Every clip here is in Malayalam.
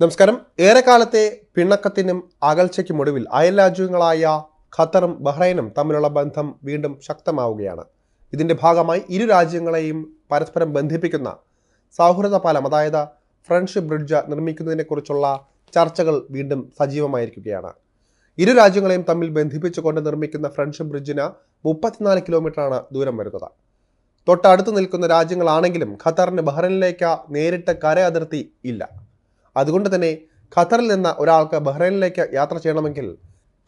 നമസ്കാരം. ഏറെക്കാലത്തെ പിണക്കത്തിനും അകൽച്ചയ്ക്കും ഒടുവിൽ അയൽ രാജ്യങ്ങളായ ഖത്തറും ബഹ്റൈനും തമ്മിലുള്ള ബന്ധം വീണ്ടും ശക്തമാവുകയാണ്. ഇതിന്റെ ഭാഗമായി ഇരു രാജ്യങ്ങളെയും പരസ്പരം ബന്ധിപ്പിക്കുന്ന സൗഹൃദ പാലം അതായത് ഫ്രണ്ട്ഷിപ്പ് ബ്രിഡ്ജ് നിർമ്മിക്കുന്നതിനെക്കുറിച്ചുള്ള ചർച്ചകൾ വീണ്ടും സജീവമായിരിക്കുകയാണ്. ഇരു രാജ്യങ്ങളെയും തമ്മിൽ ബന്ധിപ്പിച്ചുകൊണ്ട് നിർമ്മിക്കുന്ന ഫ്രണ്ട്ഷിപ്പ് ബ്രിഡ്ജിന് മുപ്പത്തിനാല് കിലോമീറ്ററാണ് ദൂരം വരുന്നത്. തൊട്ടടുത്ത് നിൽക്കുന്ന രാജ്യങ്ങളാണെങ്കിലും ഖത്തറിന് ബഹ്റൈനിലേക്ക് നേരിട്ട് കര അതിർത്തി ഇല്ല. അതുകൊണ്ട് തന്നെ ഖത്തറിൽ നിന്ന് ഒരാൾക്ക് ബഹ്റൈനിലേക്ക് യാത്ര ചെയ്യണമെങ്കിൽ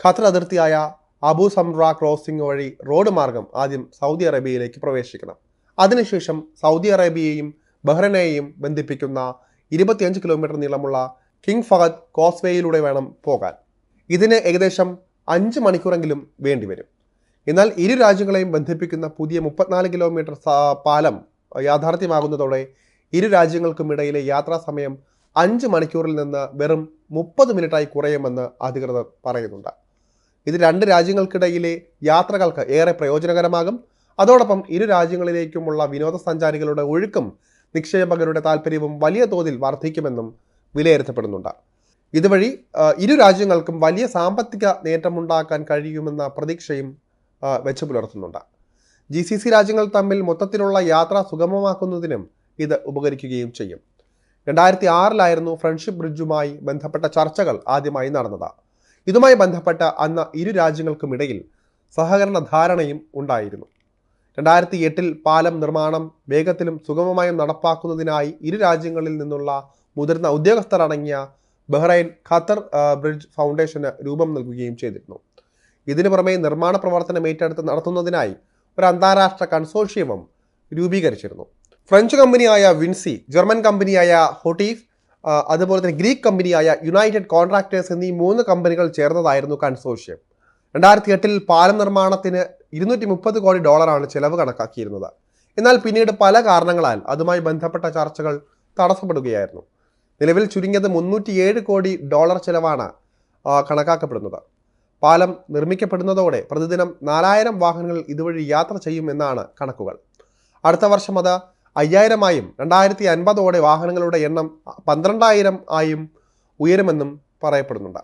ഖത്തർ അതിർത്തിയായ അബു സംറ ക്രോസിംഗ് വഴി റോഡ് മാർഗം ആദ്യം സൗദി അറേബ്യയിലേക്ക് പ്രവേശിക്കണം. അതിനുശേഷം സൗദി അറേബ്യയെയും ബഹ്റൈനെയും ബന്ധിപ്പിക്കുന്ന ഇരുപത്തിയഞ്ച് കിലോമീറ്റർ നീളമുള്ള കിങ് ഫഹദ് കോസ്വേയിലൂടെ വേണം പോകാൻ. ഇതിന് ഏകദേശം അഞ്ച് മണിക്കൂറെങ്കിലും വേണ്ടിവരും. എന്നാൽ ഇരു രാജ്യങ്ങളെയും ബന്ധിപ്പിക്കുന്ന പുതിയ മുപ്പത്തിനാല് കിലോമീറ്റർ പാലം യാഥാർത്ഥ്യമാകുന്നതോടെ ഇരു രാജ്യങ്ങൾക്കും ഇടയിലെ യാത്രാ സമയം അഞ്ച് മണിക്കൂറിൽ നിന്ന് വെറും മുപ്പത് മിനിറ്റായി കുറയുമെന്ന് അധികൃതർ പറയുന്നുണ്ട്. ഇത് രണ്ട് രാജ്യങ്ങൾക്കിടയിലെ യാത്രകൾക്ക് ഏറെ പ്രയോജനകരമാകും. അതോടൊപ്പം ഇരു രാജ്യങ്ങളിലേക്കുമുള്ള വിനോദസഞ്ചാരികളുടെ ഒഴുക്കും നിക്ഷേപകരുടെ താല്പര്യവും വലിയ തോതിൽ വർദ്ധിക്കുമെന്നും വിലയിരുത്തപ്പെടുന്നുണ്ട്. ഇതുവഴി ഇരു രാജ്യങ്ങൾക്കും വലിയ സാമ്പത്തിക നേട്ടമുണ്ടാക്കാൻ കഴിയുമെന്ന പ്രതീക്ഷയും വെച്ചു പുലർത്തുന്നുണ്ട്. ജി സി സി രാജ്യങ്ങൾ തമ്മിൽ മൊത്തത്തിലുള്ള യാത്ര സുഗമമാക്കുന്നതിനും ഇത് ഉപകരിക്കുകയും ചെയ്യും. രണ്ടായിരത്തി ആറിലായിരുന്നു ഫ്രണ്ട്ഷിപ്പ് ബ്രിഡ്ജുമായി ബന്ധപ്പെട്ട ചർച്ചകൾ ആദ്യമായി നടന്നത്. ഇതുമായി ബന്ധപ്പെട്ട അന്ന് ഇരു രാജ്യങ്ങൾക്കുമിടയിൽ സഹകരണ ധാരണയും ഉണ്ടായിരുന്നു. രണ്ടായിരത്തി എട്ടിൽ പാലം നിർമ്മാണം വേഗത്തിലും സുഗമമായും നടപ്പാക്കുന്നതിനായി ഇരു രാജ്യങ്ങളിൽ നിന്നുള്ള മുതിർന്ന ഉദ്യോഗസ്ഥർ അടങ്ങിയ ബഹ്റൈൻ ഖത്തർ ബ്രിഡ്ജ് ഫൗണ്ടേഷന് രൂപം നൽകുകയും ചെയ്തിരുന്നു. ഇതിനു പുറമെ നിർമ്മാണ പ്രവർത്തനം ഏറ്റെടുത്ത് നടത്തുന്നതിനായി ഒരു അന്താരാഷ്ട്ര കൺസോർഷ്യവും രൂപീകരിച്ചിരുന്നു. ഫ്രഞ്ച് കമ്പനിയായ വിൻസി ജർമ്മൻ കമ്പനിയായ ഹൊട്ടീഫ് അതുപോലെ തന്നെ ഗ്രീക്ക് കമ്പനിയായ യുണൈറ്റഡ് കോൺട്രാക്ടേഴ്സ് എന്നീ മൂന്ന് കമ്പനികൾ ചേർന്നതായിരുന്നു കൺസോഷ്യം രണ്ടായിരത്തി എട്ടിൽ പാലം നിർമ്മാണത്തിന് ഇരുന്നൂറ്റി മുപ്പത് കോടി ഡോളറാണ് ചെലവ് കണക്കാക്കിയിരുന്നത്. എന്നാൽ പിന്നീട് പല കാരണങ്ങളാൽ അതുമായി ബന്ധപ്പെട്ട ചർച്ചകൾ തടസ്സപ്പെടുകയായിരുന്നു. നിലവിൽ ചുരുങ്ങിയത് മുന്നൂറ്റിയേഴ് കോടി ഡോളർ ചെലവാണ് കണക്കാക്കപ്പെടുന്നത്. പാലം നിർമ്മിക്കപ്പെടുന്നതോടെ പ്രതിദിനം നാലായിരം വാഹനങ്ങൾ ഇതുവഴി യാത്ര ചെയ്യുമെന്നാണ് കണക്കുകൾ. അടുത്ത വർഷം അത് അയ്യായിരമായും രണ്ടായിരത്തി അൻപതോടെ വാഹനങ്ങളുടെ എണ്ണം പന്ത്രണ്ടായിരം ആയും ഉയരുമെന്നും പറയപ്പെടുന്നുണ്ട്.